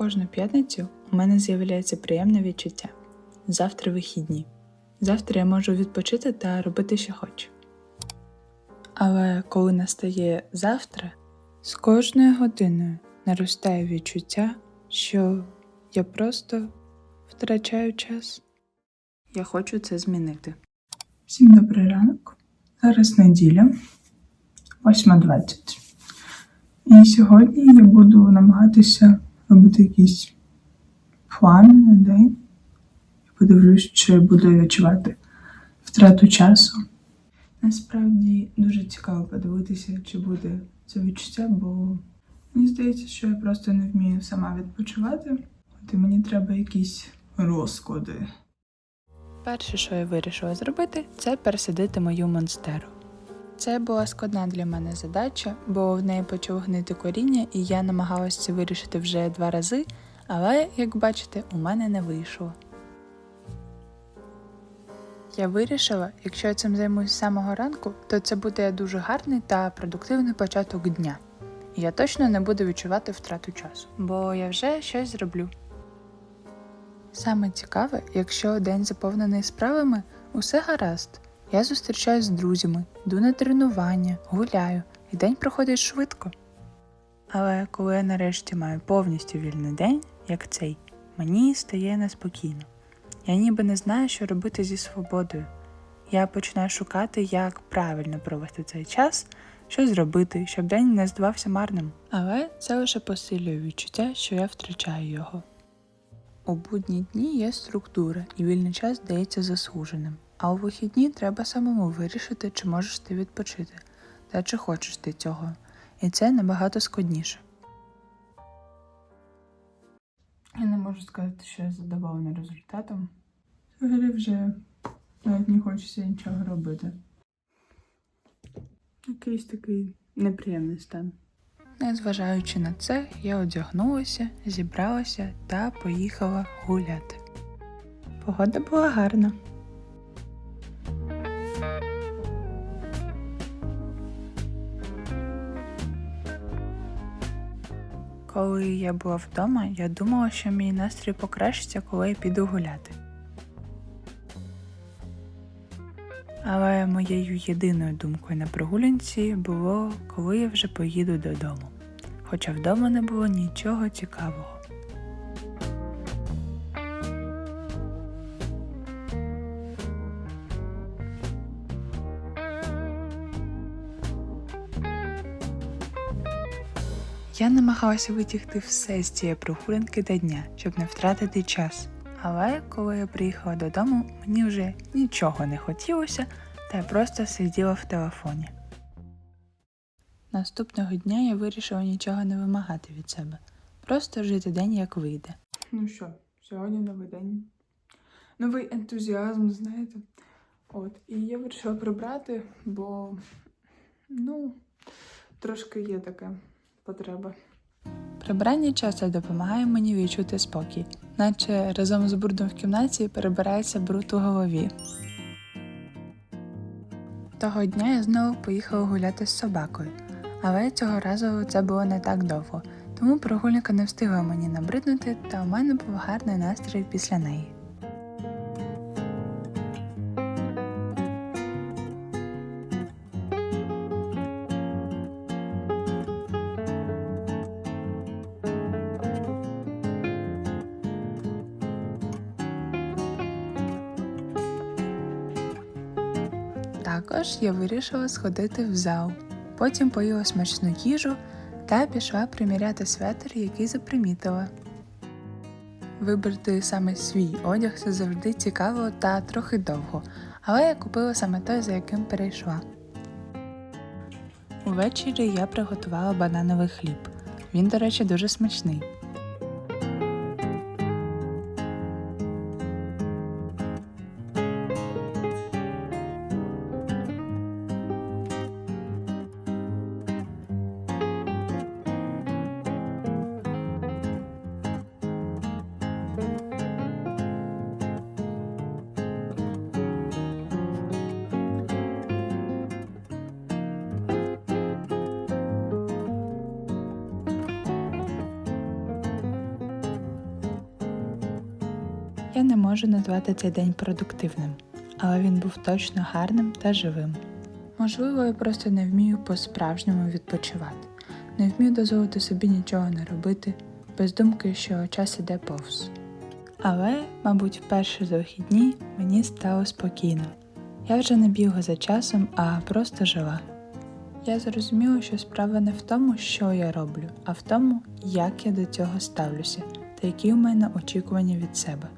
кожну п'ятницю у мене з'являється приємне відчуття. Завтра вихідні. Завтра я можу відпочити та робити, що хочу. Але коли настає завтра, з кожною годиною наростає відчуття, що я просто втрачаю час. Я хочу це змінити. Всім добрий ранок. Зараз неділя, 8.20. І сьогодні я буду намагатися робити якийсь план на день. Я подивлюсь, чи буду відчувати втрату часу. Насправді дуже цікаво подивитися, чи буде це відчуття, бо мені здається, що я просто не вмію сама відпочивати, от і мені треба якісь розклади. Перше, що я вирішила зробити, це пересадити мою монстеру. Це була складна для мене задача, бо в неї почало гнити коріння, і я намагалася це вирішити вже два рази, але, як бачите, у мене не вийшло. Я вирішила, якщо я цим займусь з самого ранку, то це буде дуже гарний та продуктивний початок дня. І я точно не буду відчувати втрату часу, бо я вже щось зроблю. Саме цікаве, якщо день заповнений справами, усе гаразд. Я зустрічаюсь з друзями, йду на тренування, гуляю, і день проходить швидко. Але коли я нарешті маю повністю вільний день, як цей, мені стає неспокійно. Я ніби не знаю, що робити зі свободою. Я починаю шукати, як правильно провести цей час, що зробити, щоб день не здавався марним. Але це лише посилює відчуття, що я втрачаю його. У будні дні є структура, і вільний час здається заслуженим. А у вихідні треба самому вирішити, чи можеш ти відпочити, та чи хочеш ти цього. І це набагато складніше. Я не можу сказати, що я задоволена результатом. Взагалі вже навіть не хочеться нічого робити. Якийсь такий неприємний стан. Незважаючи на це, я одягнулася, зібралася та поїхала гуляти. Погода була гарна. Коли я була вдома, я думала, що мій настрій покращиться, коли я піду гуляти. Але моєю єдиною думкою на прогулянці було, коли я вже поїду додому. Хоча вдома не було нічого цікавого. Я намагалася витягти все з цієї прогулянки до дня, щоб не втратити час. Але коли я приїхала додому, мені вже нічого не хотілося, та я просто сиділа в телефоні. Наступного дня я вирішила нічого не вимагати від себе, просто жити день як вийде. Ну що, сьогодні новий день. Новий ентузіазм, знаєте. От, і я вирішила прибрати, бо ну, трошки є така потреба. Прибрання часто допомагає мені відчути спокій, наче разом з бурдом в кімнаті перебирається бруд у голові. Того дня я знову поїхала гуляти з собакою, але цього разу це було не так довго, тому прогулянка не встигла мені набриднути, та у мене був гарний настрій після неї. Також я вирішила сходити в зал. Потім поїла смачну їжу та пішла приміряти светр, який запримітила. Вибрати саме свій одяг це завжди цікаво та трохи довго, але я купила саме той, за яким перейшла. Увечері я приготувала банановий хліб. Він, до речі, дуже смачний. Я не можу назвати цей день продуктивним, але він був точно гарним та живим. Можливо, я просто не вмію по-справжньому відпочивати, не вмію дозволити собі нічого не робити, без думки, що час іде повз. Але, мабуть, вперше за вихідні мені стало спокійно. Я вже не бігла за часом, а просто жила. Я зрозуміла, що справа не в тому, що я роблю, а в тому, як я до цього ставлюся та які у мене очікування від себе.